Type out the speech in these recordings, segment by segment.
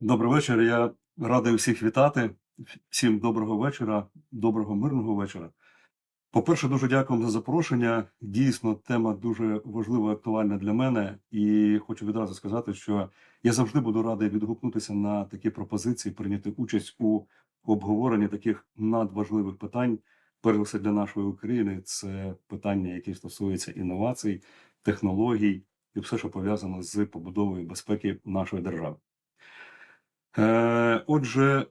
Добрий вечір. Я радий всіх вітати. Всім доброго вечора, доброго мирного вечора. По-перше, дуже дякую за запрошення. Дійсно, тема дуже важлива і актуальна для мене. І хочу відразу сказати, що я завжди буду радий відгукнутися на такі пропозиції, прийняти участь у обговоренні таких надважливих питань. Перш все для нашої України це питання, які стосуються інновацій, технологій і все, що пов'язано з побудовою безпеки нашої держави. Е, Отже,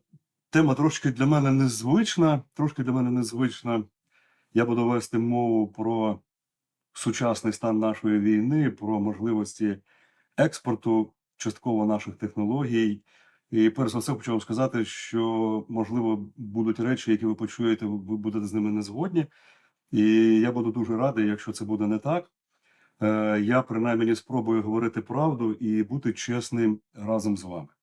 тема трошки для мене незвична. Трошки для мене незвична. Я буду вести мову про сучасний стан нашої війни, про можливості експорту частково наших технологій. І перш за все хочу вам сказати, що можливо будуть речі, які ви почуєте, ви будете з ними не згодні. І я буду дуже радий, якщо це буде не так. Е, Я принаймні спробую говорити правду і бути чесним разом з вами.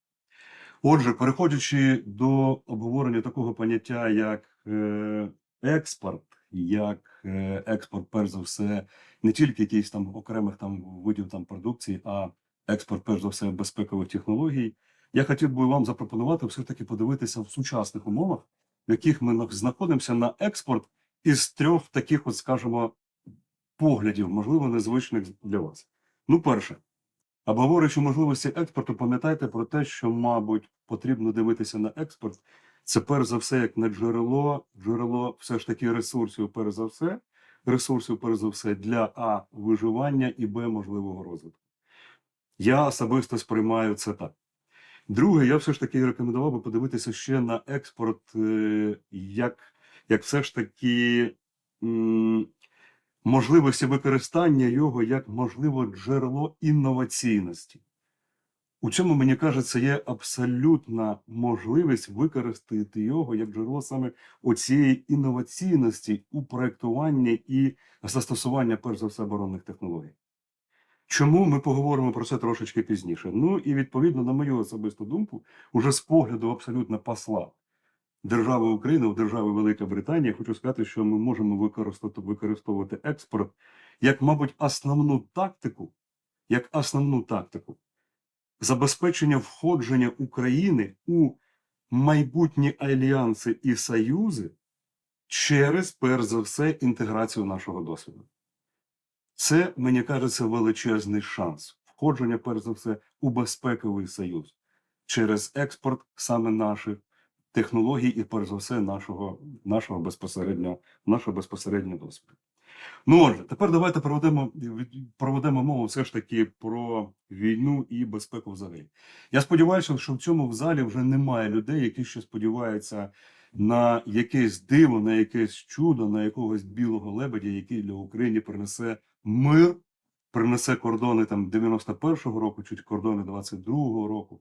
Отже, переходячи до обговорення такого поняття, як е, експорт, як е, експорт, перш за все, не тільки якихось там окремих там видів там продукції, а експорт, перш за все, безпекових технологій, я хотів би вам запропонувати все таки подивитися в сучасних умовах, в яких ми знаходимося на експорт із трьох таких, от скажімо, поглядів, можливо, незвичних для вас. Ну, перше. А говорячи можливості експорту, пам'ятайте про те, що, мабуть, потрібно дивитися на експорт. Це перш за все, як на джерело, джерело все ж таки ресурсів, перш за все, ресурсів, перш за все, для А виживання і Б можливого розвитку. Я особисто сприймаю це так. Друге, я все ж таки рекомендував би подивитися ще на експорт, е, як, як все ж таки можливості використання його як можливо джерело інноваційності. У цьому, мені кажеться, є абсолютна можливість використати його як джерело саме оцієї інноваційності у проєктуванні і застосування, перш за все, оборонних технологій. Чому ми поговоримо про це трошечки пізніше? Ну і відповідно, на мою особисту думку, уже з погляду абсолютно посла держави України в держави Велика Британія, хочу сказати, що ми можемо використати використовувати експорт як, мабуть, основну тактику, як основну тактику забезпечення входження України у майбутні альянси і союзи через, перш за все, інтеграцію нашого досвіду. Це, мені кажеться, величезний шанс входження, перш за все, у безпековий союз через експорт саме наших технологій і, перш за все, нашого, нашого безпосереднього, нашого безпосереднього досвіду. Ну отже, тепер давайте проведемо, проведемо мову все ж таки про війну і безпеку взагалі. Я сподіваюся, що в цьому в залі вже немає людей, які ще сподіваються на якесь диво, на якесь чудо, на якогось білого лебедя, який для України принесе мир, принесе кордони там 91-го року, чи кордони 22-го року.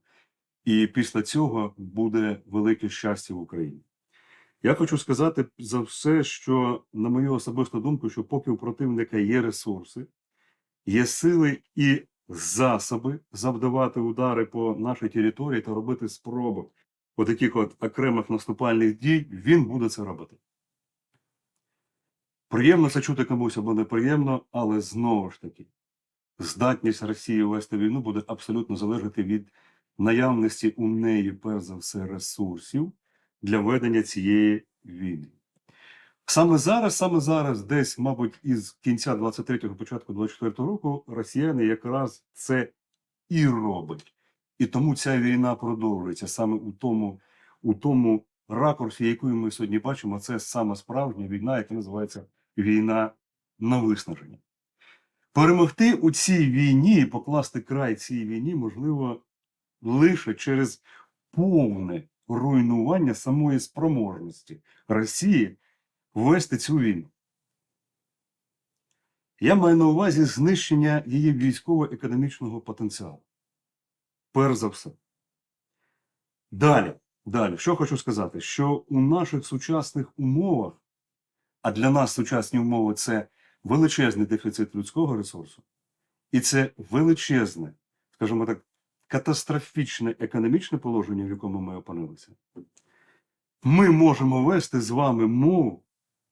І після цього буде велике щастя в Україні. Я хочу сказати за все, що, на мою особисту думку, що поки у противника є ресурси, є сили і засоби завдавати удари по нашій території та робити спроби по таких от окремих наступальних дій, він буде це робити. Приємно це чути комусь або неприємно, але знову ж таки, здатність Росії вести війну буде абсолютно залежати від наявності у неї, перш за все, ресурсів для ведення цієї війни. Саме зараз, саме зараз, десь, мабуть, із кінця 23-го, початку 24-го року, росіяни якраз це і роблять. І тому ця війна продовжується саме у тому, у тому ракурсі, яку ми сьогодні бачимо, це саме справжня війна, яка називається війна на виснаження. Перемогти у цій війні покласти край цій війні можливо лише через повне руйнування самої спроможності Росії вести цю війну. Я маю на увазі знищення її військово-економічного потенціалу. Перш за все. Далі, далі, що хочу сказати, що у наших сучасних умовах, а для нас сучасні умови це величезний дефіцит людського ресурсу, і це величезне, скажімо так, катастрофічне економічне положення, в якому ми опинилися, ми можемо вести з вами мову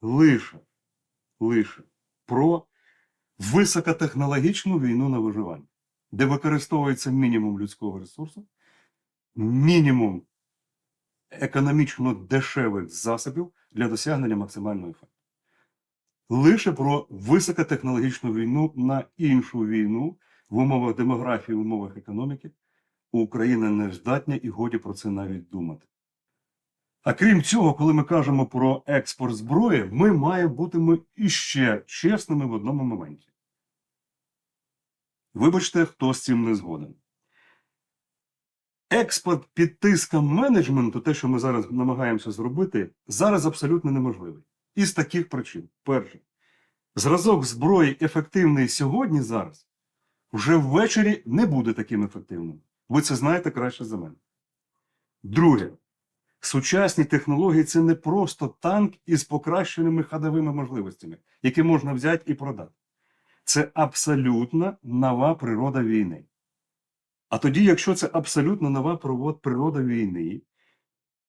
лише, лише про високотехнологічну війну на виживання, де використовується мінімум людського ресурсу, мінімум економічно дешевих засобів для досягнення максимального ефекту. Лише про високотехнологічну війну на іншу війну в умовах демографії, в умовах економіки Україна не здатна і годі про це навіть думати. А крім цього, коли ми кажемо про експорт зброї, ми маємо бути ми іще чесними в одному моменті. Вибачте, хто з цим не згоден. Експорт під тиском менеджменту, те, що ми зараз намагаємося зробити, зараз абсолютно неможливий. Із таких причин. Перше, зразок зброї ефективний сьогодні зараз вже ввечері не буде таким ефективним. Ви це знаєте краще за мене. Друге, сучасні технології це не просто танк із покращеними ходовими можливостями, які можна взяти і продати. Це абсолютно нова природа війни. А тоді, якщо це абсолютно нова природа- війни,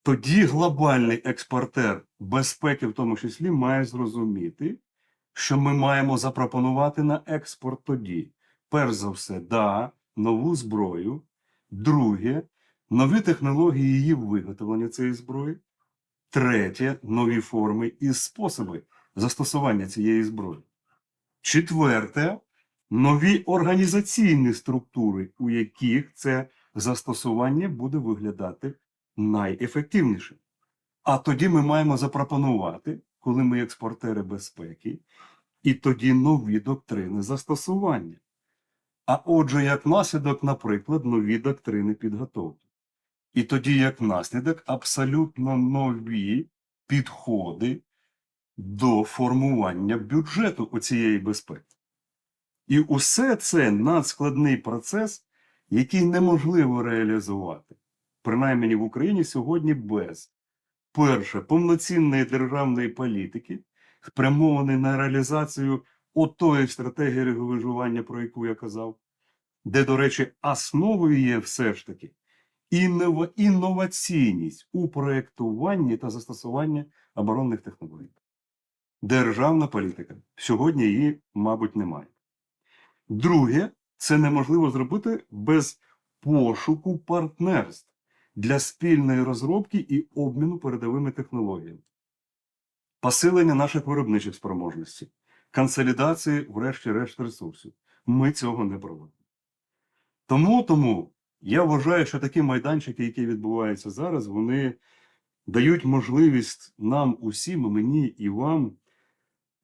тоді глобальний експортер безпеки, в тому числі, має зрозуміти, що ми маємо запропонувати на експорт тоді. Перш за все, да, нову зброю. Друге, нові технології її виготовлення цієї зброї. Третє, нові форми і способи застосування цієї зброї. Четверте, нові організаційні структури, у яких це застосування буде виглядати найефективніше. А тоді ми маємо запропонувати, коли ми експортери безпеки, і тоді нові доктрини застосування. А отже, як наслідок, наприклад, нові доктрини підготовки. І тоді, як наслідок, абсолютно нові підходи до формування бюджету оцієї безпеки. І усе це надскладний процес, який неможливо реалізувати, принаймні в Україні сьогодні без перше повноцінної державної політики, спрямованої на реалізацію отої стратегії виживання, про яку я казав, де, до речі, основою є все ж таки іннова- інноваційність у проєктуванні та застосуванні оборонних технологій. Державна політика. Сьогодні її, мабуть, немає. Друге, це неможливо зробити без пошуку партнерств для спільної розробки і обміну передовими технологіями, посилення наших виробничих спроможностей, консолідації, врешті-решт, ресурсів. Ми цього не проводимо. Тому, тому я вважаю, що такі майданчики, які відбуваються зараз, вони дають можливість нам усім, мені і вам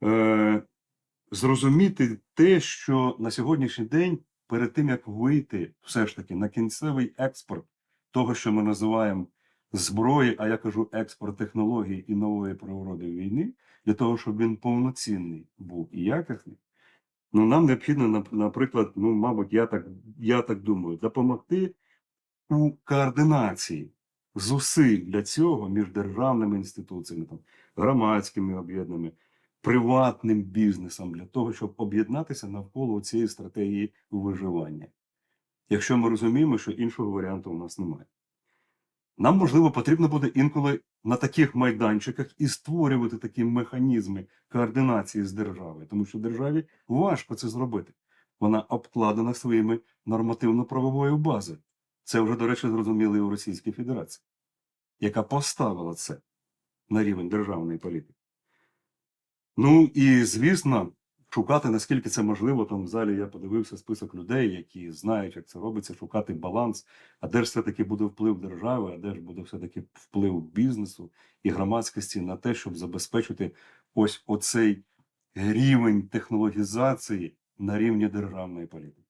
е, зрозуміти те, що на сьогоднішній день, перед тим як вийти все ж таки на кінцевий експорт того, що ми називаємо зброї, а я кажу експорт технологій і нової природи війни, для того, щоб він повноцінний був і якісний, ну нам необхідно, наприклад, ну, мабуть, я так, я так думаю, допомогти у координації зусиль для цього між державними інституціями, там, громадськими об'єднаннями, приватним бізнесом для того, щоб об'єднатися навколо цієї стратегії виживання. Якщо ми розуміємо, що іншого варіанту у нас немає. Нам, можливо, потрібно буде інколи на таких майданчиках і створювати такі механізми координації з державою, тому що державі важко це зробити. Вона обкладена своїми нормативно-правовою базою. Це вже, до речі, зрозуміли і у Російській Федерації, яка поставила це на рівень державної політики. Ну і звісно, шукати, наскільки це можливо. Там в залі я подивився список людей, які знають, як це робиться, шукати баланс. А де ж все-таки буде вплив держави, а де ж буде все-таки вплив бізнесу і громадськості на те, щоб забезпечити ось оцей рівень технологізації на рівні державної політики.